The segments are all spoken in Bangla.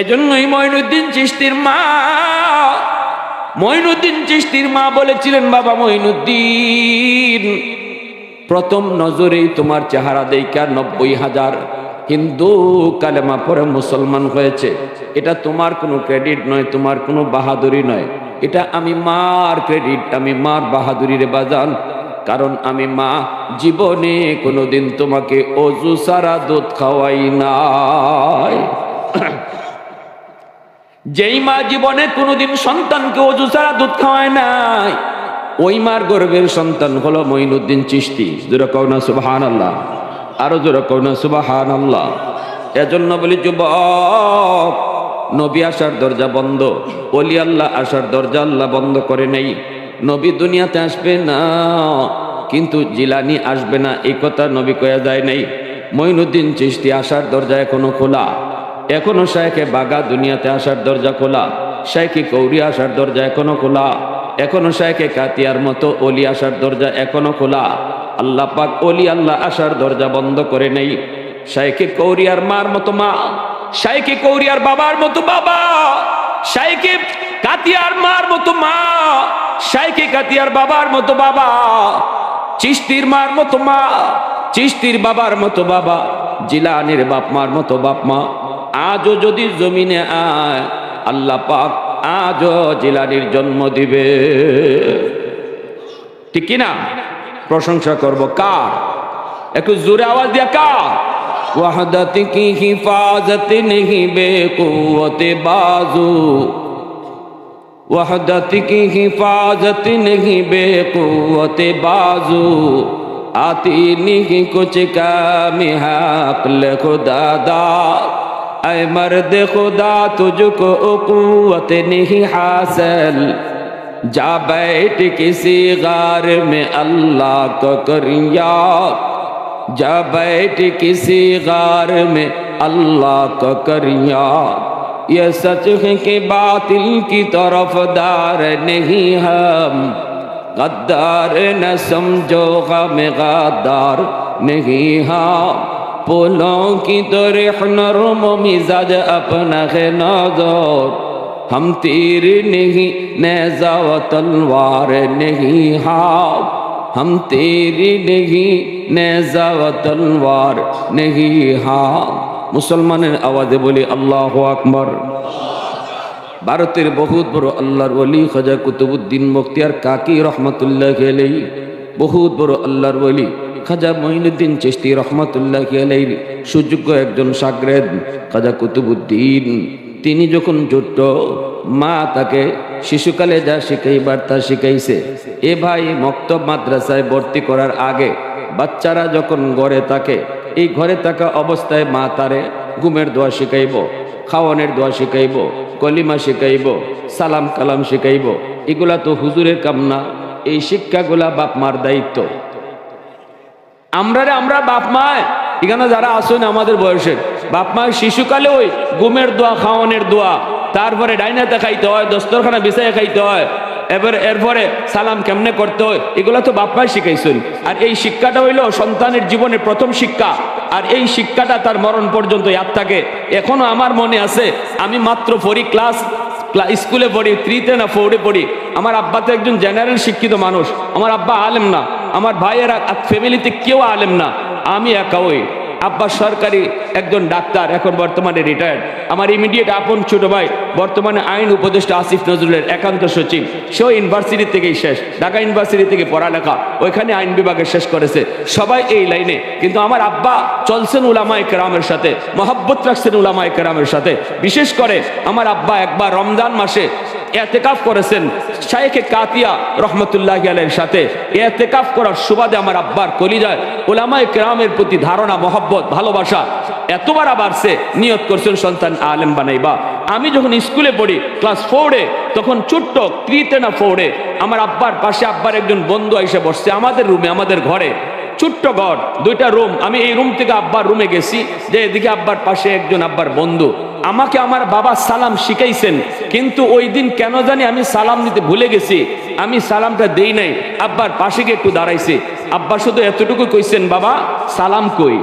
এজন্যই মঈনুদ্দিন চিস্তির মা। মঈনুদ্দিন চিস্তির মা বলেছিলেন, বাবা মঈনুদ্দিন প্রথম নজরেই তোমার চেহারা দেখা নব্বই হাজার। হিন্দু কালেমা পরে মুসলমান হয়েছে। এটা তোমার কোনো ক্রেডিট নয়, তোমার কোনো বাহাদুরি নয়। এটা আমি মার ক্রেডিট, আমি মার বাহাদুরি রে বাজান। কারণ আমি মা, জীবনে কোনোদিন তোমাকে অজু সারা দুধ খাওয়াই নাই। যেই মা জীবনে কোনোদিন সন্তানকে অজু ছাড়া দুধ খাওয়ায় নাই, ওই মার গর্বের সন্তান হলো মঈনুদ্দিন চিস্তি জোরে কৌনা সুবাহান আল্লাহ আরও জোরে কৌনা সুবাহান আল্লাহ এজন্য বলি, যুবক, নবী আসার দরজা বন্ধ অলি আল্লাহ আসার দরজা আল্লাহ বন্ধ করে নেই। নবী দুনিয়াতে আসবে না, কিন্তু জিলানি আসবে না, এই কথা নবী কয়া যায় নাই। মঈনুদ্দিন চিস্তি আসার দরজা এখনও খোলা। এখনও শায়খে বাগা দুনিয়াতে আসার দরজা খোলা শায়খি কৌরি আসার দরজা এখনও খোলা, এখনও শায়খে কাতিয়ার মতো অলি আসার দরজা এখনও খোলা। আল্লাহ পাক অলি আল্লাহ আসার দরজা বন্ধ করে নেই। শায়খে কৌরিয়ার মার মতো মা শায়খে কৌরিয়ার বাবার মতো বাবা শায়খে কাতিয়ার মার মতো মা শায়খে কাতিয়ার বাবার মতো বাবা চিস্তির মার মতো মা চিস্তির বাবার মতো বাবা, জিলানির বাপ মার মতো বাপ মা। আজও যদি জমিনে আয়, আল্লাহ পাক আজও জিলানির জন্ম দিবে। ঠিক কিনা? প্রশংসা করব কার? একটু জোরে আওয়াজ দিয়া কার? ওয়াহদত কি হিফাজত নেহি বেকুয়ত বাজু। وحدت কি حفاظت نہیں بے বাজু। আতি آتی কুচ কামি হাক حق لکھ اے مرد خدا تجھ کو قوت نہیں حاصل۔ جا بیٹھ کسی غار میں اللہ کو کریا جا بیٹھ کسی غار میں اللہ کو کریا یہ سچ ہے کہ باطل کی طرف دار نہیں ہم۔ غدار نہ سمجھو غم غدار نہیں ہم۔ पुलों की तरह नरम मिजाज अपना है नजर हम तीर नहीं नेजा व तलवार नहीं हम हम तेरी नहीं नेजा व तलवार नहीं हम মুসলমানের আওয়াজে বলি আল্লাহ আকবর ভারতের বহুত বড় আল্লাহর ওলি খাজা কুতুবুদ্দিন মুক্তিয়ার কাকি রহমতুল্লাহ খেলেই বহুত বড় আল্লাহর ওলি খাজা মঈনুদ্দিন চিস্তি রহমতুল্লাহ খেলেই সুযোগ্য একজন সাগরেদ, খাজা কুতুবুদ্দিন। তিনি যখন জুট্ট মা তাকে শিশুকালে যা শিখাইবার তা শিখাইছে, এ ভাই মক্তব মাদ্রাসায় ভর্তি করার আগে বাচ্চারা যখন ঘরে থাকে, এই ঘরে থাকা অবস্থায় মা তারে ঘুমের দোয়া শিখাইব, খাওয়ানের দোয়া শিখাইব, কলিমা শিখাইব সালাম কালাম শিখাইব। এগুলা তো হুজুরের কাম না এই শিক্ষাগুলা বাপ মার দায়িত্ব। আমরা রে, আমরা বাপ মায়। এখানে যারা আসুন আমাদের বয়সের, বাপ মায়ের শিশুকালে ওই গুমের দোয়া, খাওয়ানের দোয়া, তারপরে ডাইনাতে খাইতে হয়, দস্তরখানা বিছাইয়ে খাইতে হয়, এবার এরপরে সালাম কেমনে করতে হয়, এগুলো তো বাপ্পাই শিখাইছেন। আর এই শিক্ষাটা হইল সন্তানের জীবনের প্রথম শিক্ষা, আর এই শিক্ষাটা তার মরণ পর্যন্ত ইয়াদ থাকে। এখনও আমার মনে আছে, আমি মাত্র পড়ি ক্লাস স্কুলে পড়ি, থ্রিতে না ফোরে পড়ি। আমার আব্বা তো একজন জেনারেল শিক্ষিত মানুষ, আমার আব্বা আলেম না। আমার ভাইয়েরা ফ্যামিলিতে কেউ আলেম না, আমি একা ওই। আব্বা সরকারি একজন ডাক্তার, এখন বর্তমানে রিটায়ার্ড আমার ইমিডিয়েট আপন ছোট ভাই, বর্তমানে আইন উপদেষ্টা আসিফ নজরুলের একান্ত সচিব। সেও ইউনিভার্সিটি থেকেই শেষ, ঢাকা ইউনিভার্সিটি থেকে পড়ালেখা, ওইখানে আইন বিভাগে শেষ করেছে। সবাই এই লাইনে কিন্তু আমার আব্বা চলছেন উলামায় কেরামের সাথে, মহাব্বত রাখছেন উলামায় কেরামের সাথে। বিশেষ করে আমার আব্বা একবার রমজান মাসে এতেকাফ করেছেন শাইখে কাতিয়া রহমতুল্লাহ আলের সাথে। এতেকাফ করার সুবাদে আমার আব্বার কলিজায় ওলামায় কেরামের প্রতি ধারণা, মহব্বত, ভালোবাসা এতবার বাড়ছে নিয়ত করছেন, সন্তান আলেম বানাইবা। আমি যখন স্কুলে পড়ি, ক্লাস ফোরে তখন ছোট্ট থ্রিতে না ফোরে আমার আব্বার পাশে আব্বার একজন বন্ধু এসে বসছে, আমাদের রুমে আমাদের ঘরে। ছোট্ট ঘর, দুইটা রুম আমি এই রুম থেকে আব্বার রুমে গেছি, যে এদিকে আব্বার পাশে একজন আব্বার বন্ধু। আমাকে আমার বাবা সালাম শিখাইছেন, কিন্তু ওই দিন কেন জানি আমি সালাম দিতে ভুলে গেছি। আমি সালামটা দেই নাই, আব্বার পাশে গিয়ে একটু দাঁড়াইছি। আব্বা শুধু এতটুকু কইছেন, বাবা, সালাম কই?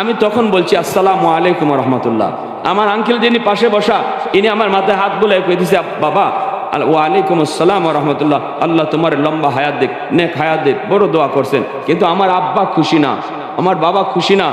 আমি তখন বলছি, আসসালামু আলাইকুম রহমতুল্লাহ। আমার আঙ্কেল যিনি পাশে বসা, ইনি আমার মাথায় হাত বলে কইতেছে, বাবা ওয়ালাইকুম আসসালাম রহমতুল্লাহ। আল্লাহ তোমার লম্বা হায়াত দিক, নেক হায়াত দিক, বড় দোয়া করছেন। কিন্তু আমার আব্বা খুশি না, আমার বাবা খুশি না,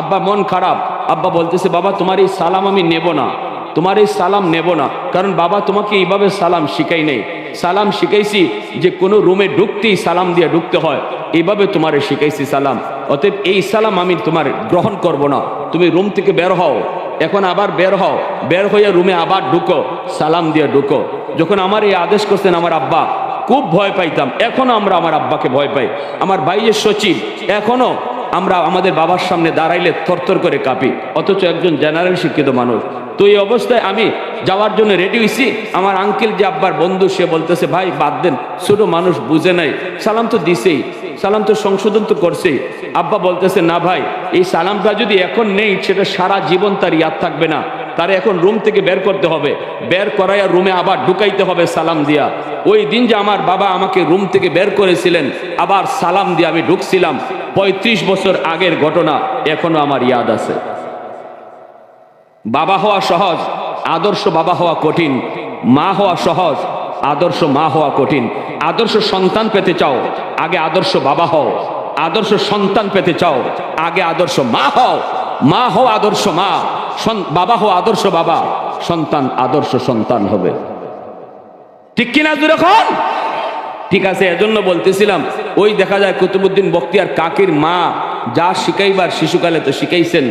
আব্বা মন খারাপ। আব্বা বলতেছে, বাবা, তোমার এই সালাম আমি নেব না, তোমার এই সালাম নেব না, কারণ বাবা তোমাকে এইভাবে সালাম শিখাই নেই। সালাম শিখাইছি যে কোনো রুমে ঢুকতেই সালাম দিয়ে ঢুকতে হয়। এইভাবে তোমারে শিখাইছি সালাম। অতএব এই সালাম আমি তোমার গ্রহণ করব না। তুমি রুম থেকে বের হও এখন আবার বের হও। বের হয়ে রুমে আবার ঢুকো। সালাম দিয়ে ঢুকো। যখন আমার এই আদেশ করছেন আমার আব্বা, খুব ভয় পাইতাম। এখনও আমরা আমার আব্বাকে ভয় পাই। আমার ভাইয়ের সচিব, এখনও আমরা আমাদের বাবার সামনে দাঁড়াইলে থরথর করে কাঁপি। অথচ একজন জেনারেল শিক্ষিত মানুষ। তো এই অবস্থায় আমি যাওয়ার জন্য রেডি হয়েছি আমার আঙ্কেল যে আব্বার বন্ধু, সে বলতেছে, ভাই, বাদ দেন। ছোট মানুষ বুঝে নাই। সালাম তো দিছেই। সালাম তো সংশোধন তো করছেই আব্বা বলতেছে, না ভাই, এই সালামটা যদি এখন নেই, সেটা সারা জীবন তার ইয়াদ থাকবে না। তার এখন রুম থেকে বের করতে হবে। বের করাইয়া রুমে আবার ঢুকাইতে হবে সালাম দিয়া। ওই দিন যে আমার বাবা আমাকে রুম থেকে বের করেছিলেন, আবার সালাম দিয়ে আমি ঢুকছিলাম। পঁয়ত্রিশ বছর আগের ঘটনা, এখনও আমার ইয়াদ আছে। বাবা হওয়া সহজ, আদর্শ বাবা হওয়া কঠিন, মা হওয়া সহজ আদর্শ মা হওয়া কঠিন। আদর্শ সন্তান পেতে চাও, আগে আদর্শ বাবা হও। আদর্শ সন্তান পেতে চাও, আগে আদর্শ মা হও। মা হও আদর্শ মা বাবা হও আদর্শ বাবা, সন্তান আদর্শ সন্তান হবে। ঠিক কিনা যখন ঠিক আছে, এজন্য বলতেছিলাম, ওই দেখা যায় কুতুবুদ্দিন বক্তিয়ার কাকির মা যা শিখাইবার শিশুকালে তো শিখাইছেন।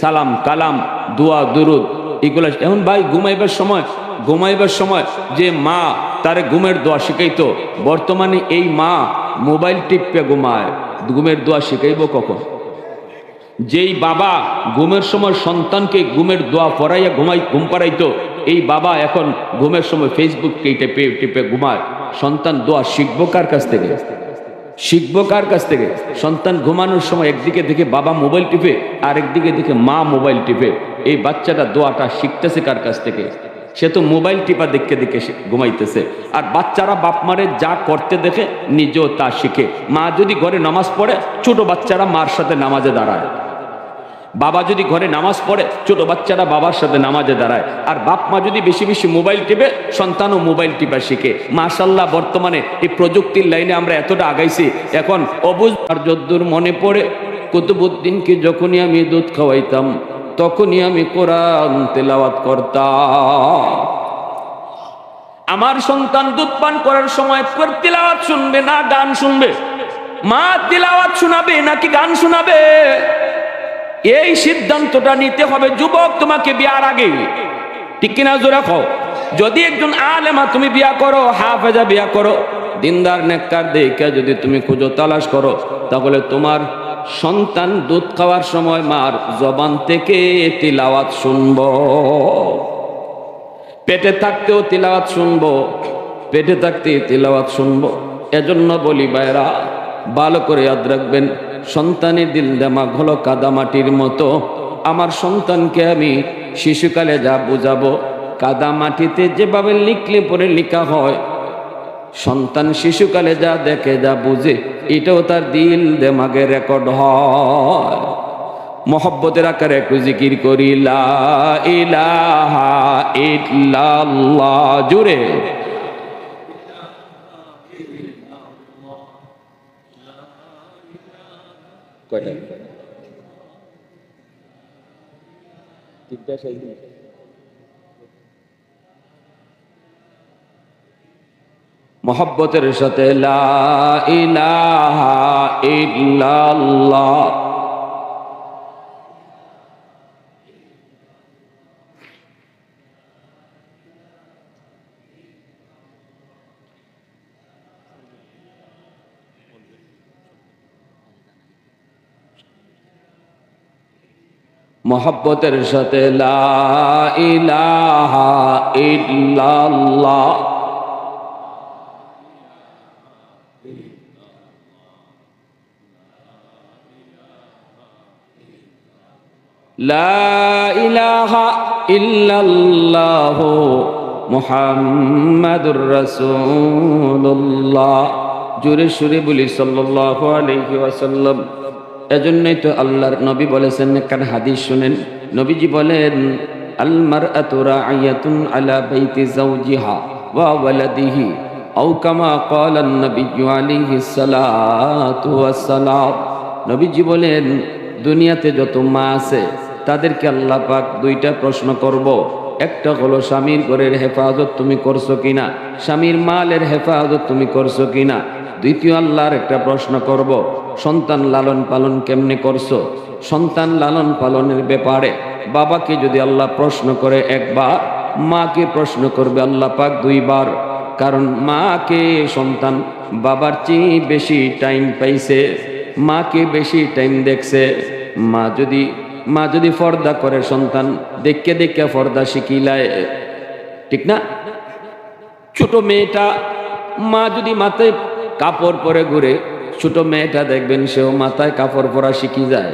সালাম, কালাম, দোয়া, দুরুদ, এগুলো এখন ভাই, ঘুমাইবার সময় ঘুমাইবার সময় যে মা তারে ঘুমের দোয়া শিখাইত। বর্তমানে এই মা মোবাইল টিপে ঘুমায়। ঘুমের দোয়া শিখাইব কখন? যেই বাবা ঘুমের সময় সন্তানকে ঘুমের দোয়া পড়াইয়া ঘুমাই, ঘুম পাড়াইতো, এই বাবা এখন ঘুমের সময় ফেসবুক টিপে টিপে ঘুমায়। সন্তান দোয়া শিখব কার কাছ থেকে? শিখব কার কাছ থেকে? সন্তান ঘুমানোর সময় একদিকে দেখে বাবা মোবাইল টিপে আর একদিকে দেখে মা মোবাইল টিপে। এই বাচ্চাটা দোয়াটা শিখতেছে কার কাছ থেকে? সে তো মোবাইল টিপা দেখে দেখে ঘুমাইতেছে। আর বাচ্চারা বাপ মারে যা করতে দেখে নিজেও তা শিখে। মা যদি ঘরে নামাজ পড়ে, ছোট বাচ্চারা মার সাথে নামাজে দাঁড়ায়। বাবা যদি ঘরে নামাজ পড়ে, ছোট বাচ্চারা বাবার সাথে নামাজে দাঁড়ায়। আর বাপ মা যদি বেশি বেশি মোবাইল টিপে, সন্তানও মোবাইল টিপা শিখে। মাশাল্লাহ বর্তমানে এই প্রযুক্তির লাইনে আমরা এতটা আগাইছি। এখন অবুজ আর যদ্দূর মনে পড়ে কুতুবুদ্দিনকে যখনই আমি দুধ খাওয়াইতাম তখনই আমি কোরআন তেলাওয়াত করতাম। আমার সন্তান দুধ পান করার সময় তিলাওয়াত শুনবে না, গান শুনবে? মা তিলাওয়াত শোনাবে নাকি গান শোনাবে? এই সিদ্ধান্তটা নিতে হবে, যুবক তোমাকে বিয়ার আগে। ঠিক কিনা জোরে খাও যদি একজন আলেমা তুমি বিয়া করো, হাফেজা বিয়া করো, দিনদার নেককার দেখে যদি তুমি খুঁজো, তালাশ করো, তাহলে তোমার সন্তান দুধ খাওয়ার সময় মার জবান থেকে তিলাওয়াত শুনব। পেটে থাকতেও তিলাওয়াত শুনব, পেটে থাকতে তিলাওয়াত শুনব। এজন্য বলি বাইরা ভালো করে ইয়াদ রাখবেন। সন্তানের দিল দেমাগ হলো কাদামাটির মতো। আমার সন্তানকে আমি শিশুকালে যা বুঝাবো কাদামাটিতে যেভাবে লিখলে পরে লিখা হয় সন্তান শিশুকালে যা দেখে যা বুঝে, এটাও তার দিল দেমাগে রেকর্ড হয়। মহব্বতের আকারে একটু জিকির করি জুড়ে কয়টা? তিনটা। মহব্বতের সাথে মহব্বতের সাথে লা ইলাহা ইল্লাল্লাহ। লা ইলাহা ইল্লাল্লাহ মুহাম্মাদুর রাসূলুল্লাহ। জোরে সুরে বলি, সাল্লাল্লাহু আলাইহি ওয়াসাল্লাম। এজন্যই তো আল্লাহর নবী বলেছেন, কার হাদিস শুনেন? নবীজি বলেন, আল মারআতু রা'ইয়াতুন আলা বাইতি নবীজি বলেন, দুনিয়াতে যত মা আছে, তাদেরকে আল্লাহ পাক দুইটা প্রশ্ন করব। একটা হলো, স্বামীর ঘরের হেফাজত তুমি করছ কিনা? স্বামীর মালের হেফাজত তুমি করছ কিনা? দ্বিতীয় আল্লাহর একটা প্রশ্ন করব, সন্তান লালন পালন কেমনে করছ? সন্তান লালন পালনের ব্যাপারে বাবাকে যদি আল্লাহ প্রশ্ন করে একবার, মাকে প্রশ্ন করবে আল্লাহ পাক দুইবার। কারণ মাকে সন্তান বাবার চেয়ে বেশি টাইম পাইছে, মাকে বেশি টাইম দেখছে। মা যদি মা যদি ফর্দা করে সন্তান দেখকে দেখে ফর্দা শিখিলায়। ঠিক না? ছোট মেয়েটা, মা যদি মাথায় কাপড় পরে ঘুরে, ছোট মেয়েটা দেখবেন সেও মাথায় কাপড় পরা শিখি যায়।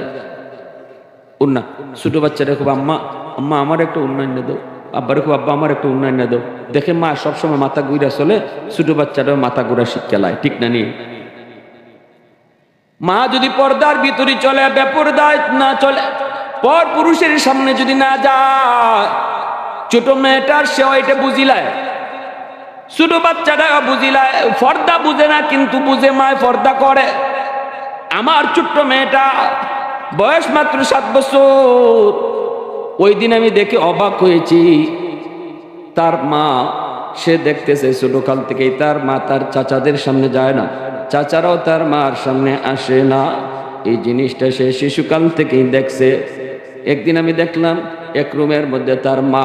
উন্না, ছোট বাচ্চাটা খুব আম্মা আম্মা, আমার একটা উন্নয়ন দাও আব্বার খুব আব্বা আমার একটা উন্নয়ন দাও। দেখে মা সবসময় মাথা ঘুরা চলে, ছোট বাচ্চাটাও মাথা ঘুরা শিক্ষা লায়, ঠিক না নিয়ে মা যদি পর্দার ভিতরে চলে বেপরদায় না চলে, পর পুরুষের সামনে যদি না যায়, ছোট মেয়েটার সেও এটা বুঝিলায় ছোট বাচ্চাটা বুঝিলায় ফর্দা বুঝে না, কিন্তু বুঝে মায় ফর্দা করে। আমার ছোট্ট মেয়েটা বয়স মাত্র সাত বছর ওই দিন আমি দেখে অবাক হয়েছি। তার মা, সে দেখতেছে ছোটকাল থেকেই তার মা তার চাচাদের সামনে যায় না। চাচারাও তার মার সামনে আসে না। এই জিনিসটা সে শিশুকাল থেকেই দেখছে। একদিন আমি দেখলাম এক রুমের মধ্যে তার মা,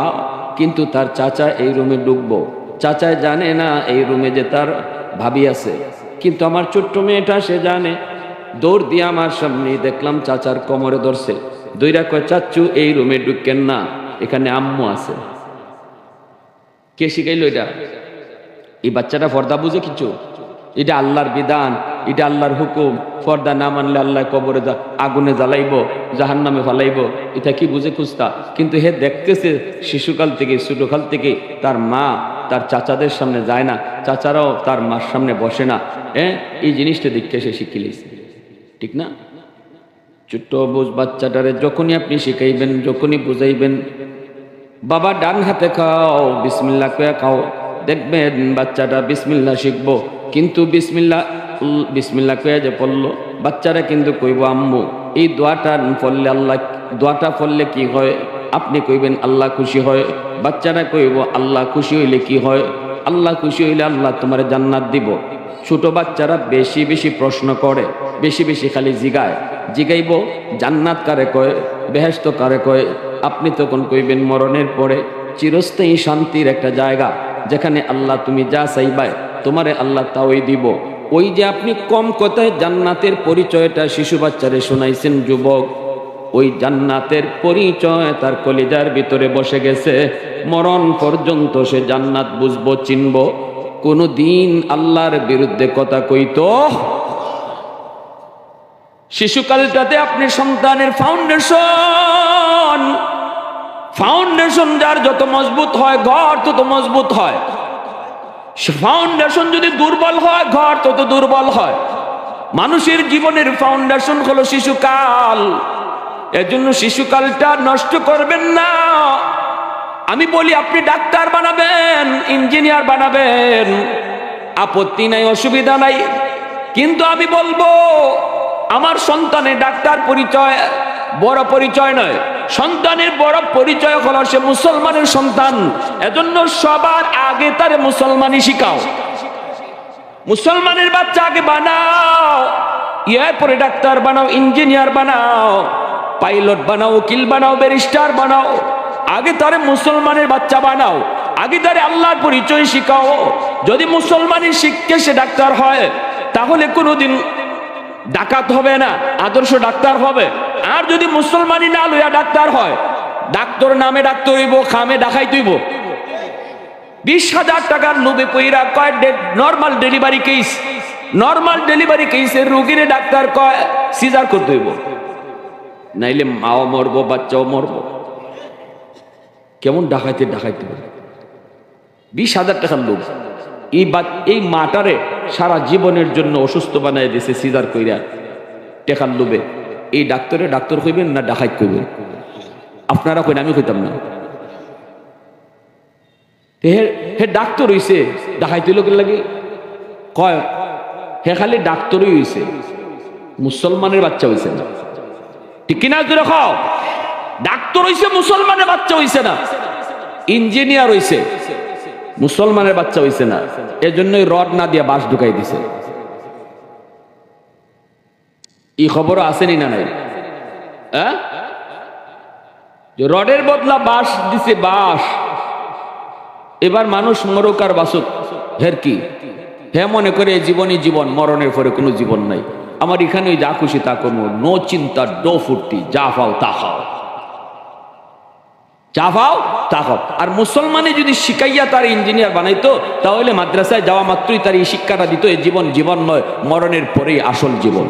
কিন্তু তার চাচা এই রুমে ঢুকবো। চাচায় জানে না এই রুমে যে তার ভাবি আছে। কিন্তু আমার ছোট্ট মেয়েটা সে জানে। দৌড় দিয়ে আমার সামনে দেখলাম চাচার কোমরে ধরছে। দুইরা কয় চাচ্চু এই রুমে ঢুকেন না, এখানে আম্মু আছে। কে শিখাইলো এটা? এই বাচ্চাটা ফর্দা বুঝে কিছু? এটা আল্লাহর বিধান, এটা আল্লাহর হুকুম। ফর্দা না মানলে আল্লাহ কবরে আগুনে জ্বালাইব জাহান নামে ফালাইব। এটা কি বুঝে খুঁজতা? কিন্তু হে দেখতেছে শিশুকাল থেকে, ছোটকাল থেকে, তার মা, তার চাচাদের সামনে যায় না। চাচারাও তার মার সামনে বসে না। হ্যাঁ? এই জিনিসটা দেখতে সে শিখিলেছে ঠিক না? ছোট্ট বুঝ বাচ্চাটারে যখনই আপনি শিখাইবেন, যখনই বুঝাইবেন, বাবা ডান হাতে খাও, বিসমিল্লা কয়ে খাও। দেখবেন বাচ্চাটা বিসমিল্লা শিখব, কিন্তু বিসমিল্লা বিসমিল্লা কয়ে যে পড়ল, বাচ্চারা কিন্তু কইব, আম্মু, এই দোয়াটা পড়লে আল্লাহ, দোয়াটা পড়লে কি হয়? আপনি কইবেন, আল্লাহ খুশি হয়। বাচ্চারা কইব, আল্লাহ খুশি হইলে কি হয়? আল্লাহ খুশি হইলে আল্লাহ তোমার জান্নাত দিব। ছোট বাচ্চারা বেশি বেশি প্রশ্ন করে, বেশি বেশি খালি জিগায়। জিগাইব, জান্নাত কারে কয় বেহেস্ত কারে কয়, আপনি তখন কইবেন মরণের পরে চিরস্থায়ী শান্তির একটা জায়গা, যেখানে আল্লাহ তুমি যা চাইবায় তোমারে আল্লাহ তাওই দিব। ওই যে আপনি কম কথায় জান্নাতের পরিচয়টা শিশু বাচ্চারে শোনাইছেন যুবক, ওই জান্নাতের পরিচয় তার কলিজার ভিতরে বসে গেছে। মরণ পর্যন্ত সে জান্নাত বুঝব, চিনব। কোনো দিন আল্লাহর বিরুদ্ধে কথা কইতো শিশুকালটাতে আপনি সন্তানের ফাউন্ডেশন ফাউন্ডেশন যার যত মজবুত হয়, ঘর তত মজবুত হয়। ফাউন্ডেশন যদি দুর্বল হয়, ঘর তত দুর্বল হয়। মানুষের জীবনের ফাউন্ডেশন হলো শিশুকাল। এজন্য শিশুকালটা নষ্ট করবেন না। আমি বলি, আপনি ডাক্তার বানাবেন, ইঞ্জিনিয়ার বানাবেন। আপত্তি নাই, অসুবিধা নাই। কিন্তু আমি বলব আমার সন্তানের ডাক্তার পরিচয় বড় পরিচয় নয়। সন্তানের বড় পরিচয় হলো সে মুসলমানের সন্তান। এজন্য সবার আগে তারে মুসলমানই শিখাও। মুসলমানের বাচ্চা আগে বানাও। ইয়ার পরে ডাক্তার বানাও, ইঞ্জিনিয়ার বানাও, পাইলট বানাও, উকিল বানাও, ব্যারিস্টার বানাও। আগে তারে মুসলমানের বাচ্চা বানাও। আগে তারে আল্লাহর পরিচয় শিখাও। যদি মুসলমানই শিখকে সে ডাক্তার হয়, তাহলে কোনোদিন ডাকাত হবে না, আদর্শ ডাক্তার হবে। আর যদি মুসলমানই না লইয়া ডাক্তার হয়, ডাক্তার নামে ডাক্তার হইব, খামে ডাকাই তুইব বিশ হাজার টাকার লোভে পইরা কয় normal delivery case normal delivery কেসের রুগীরে ডাক্তার কয় সিজার করতে হইব। নাইলে মাও মরবো, বাচ্চাও মরবো। কেমন ডাকাইতে ডাকাইতে বিশ হাজার টাকার লোভ। এই এই মাটারে সারা জীবনের জন্য অসুস্থ বানাই দিছে, সিজার কইরা। টেকার লোভে এই ডাক্তারে ডাক্তার কইবেন না ডাকাইত কইবেন? আপনারা কইন, আমি কইতাম না। হে ডাক্তার হইছে দেখাইতে লোকের লাগে। কয়, হে খালি ডাক্তারই হইছে। মুসলমানের বাচ্চা হইছে না। ঠিক কিনা জোরে খাও ডাক্তার হইছে, মুসলমানের বাচ্চা হইছে না। ইঞ্জিনিয়ার হইছে। মুসলমানের বাচ্চা হইছে না, এজন্যই রড না দিয়া বাস ঢুকাই দিছে। এই খবরও আসেনি না নাই? হ্যাঁ রডের বদলা বাস দিছে বাস। এবার মানুষ মরুক আর বাসুক হের কি? হ্যাঁ মনে করে জীবনই জীবন, মরণের পরে কোনো জীবন নাই। আমার এখানে যা খুশি তা করব, নো চিন্তা, ডো ফুর্তি, যা পাও তা খাও। যা পাও তা খাও। আর মুসলমানে যদি শিখাইয়া তার ইঞ্জিনিয়ার বানাইতো, তাহলে মাদ্রাসায় যাওয়া মাত্রই তার এই শিক্ষাটা দিত, এ জীবন জীবন নয়, মরণের পরেই আসল জীবন।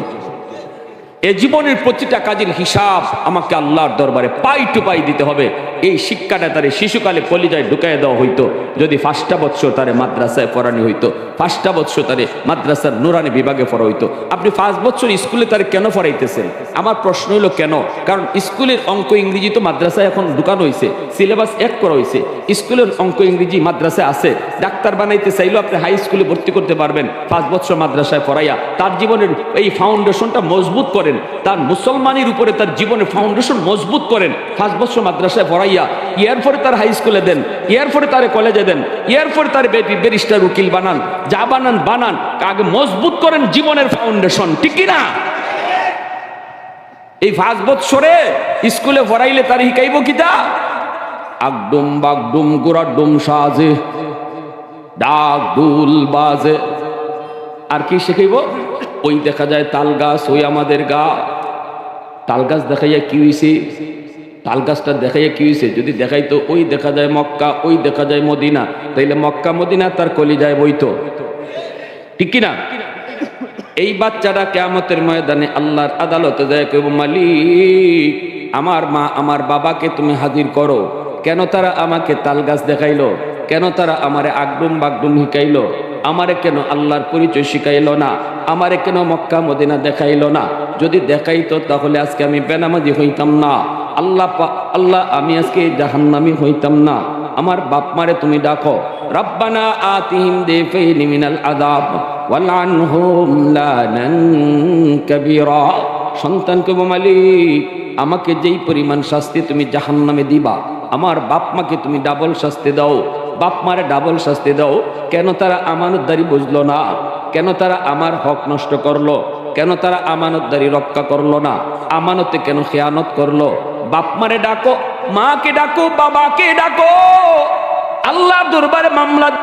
এ জীবনের প্রতিটা কাজের হিসাব আমাকে আল্লাহর দরবারে পাই টু পাই দিতে হবে। এই শিক্ষাটা তারে শিশুকালে কলিজায় ঢুকাই দেওয়া হইতো। যদি পাঁচটা বৎসর তারে মাদ্রাসায় পড়ানো হইতো, পাঁচটা বৎসর তারে মাদ্রাসার নুরানি বিভাগে পড়া হইতো। আপনি পাঁচ বছর স্কুলে তারে কেন পড়াইতেছেন? আমার প্রশ্ন হইল কেন? কারণ স্কুলের অঙ্ক ইংরেজি তো মাদ্রাসায় এখন ঢুকানো হয়েছে সিলেবাস এক করা হয়েছে স্কুলের অঙ্ক ইংরেজি মাদ্রাসায় আছে। ডাক্তার বানাইতে চাইলেও আপনি হাই স্কুলে ভর্তি করতে পারবেন। পাঁচ বছর মাদ্রাসায় পড়াইয়া তার জীবনের এই ফাউন্ডেশনটা মজবুত করেন। তার মুসলমানের উপরে তার জীবনের ফাউন্ডেশন মজবুত করেন। পাঁচ বছর মাদ্রাসায় পড়াইয়া ইয়ার পরে তার হাই স্কুলে দেন ইয়ার পরে তার কলেজে দেন ইয়ার পরে তার ব্যারিস্টার উকিল বানান, যা বানান বানান আগে মজবুত করেন জীবনের ফাউন্ডেশন ঠিক না এই পাঁচ বৎসরে স্কুলে পড়াইলে তার শিকাইব কিতা? আগডুম বাগডুম গোড়া ডুম সাজে, ডাক দুল বাজে। আর কি শিখাইব? ওই দেখা যায় তাল গাছ, ওই আমাদের গা। তাল গাছ দেখাইয়া কি হইছে? তাল গাছটা দেখাইয়া কি হয়েছে যদি দেখাইতো, ওই দেখা যায় মক্কা, ওই দেখা যায় মদিনা, তাইলে মক্কা, মদিনা তার কলি যায় বইতো। ঠিক কিনা? এই বাচ্চাটা কেয়ামতের ময়দানে আল্লাহর আদালতে যায় কইব, মালিক, আমার মা, আমার বাবাকে তুমি হাজির করো। কেন তারা আমাকে তাল গাছ দেখাইলো? কেন তারা আমারে আগডুম বাগডুম শিখাইলো আমারে কেন আল্লাহর পরিচয় শিখাইলো না? আমারে কেন মক্কা, মদিনা দেখাইলো না? যদি দেখাইতো তাহলে আজকে আমি বেনামাজি হইতাম না। আল্লাহ আল্লাহ, আমি আজকে জাহান্নামি হইতাম না। আমার বাপ মারে তুমি ডাকো, রব্বানা আতিহিম দেফাইনি মিনাল সন্তানকে মালিক, আমাকে যেই পরিমাণ শাস্তি তুমি জাহান্নামে দিবা, আমার বাপ মাকে তুমি ডাবল শাস্তি দাও। বাপ মারে ডাবল শাস্তি দাও। কেন তারা আমানতদারি বুঝলো না? কেন তারা আমার হক নষ্ট করল? কেন তারা আমানতদারি রক্ষা করল না? আমানতে কেন খেয়ানত করল? বাপ মারে ডাকো, মাকে ডাকো, বাবাকে ডাকো। আল্লাহ দরবারে মামলা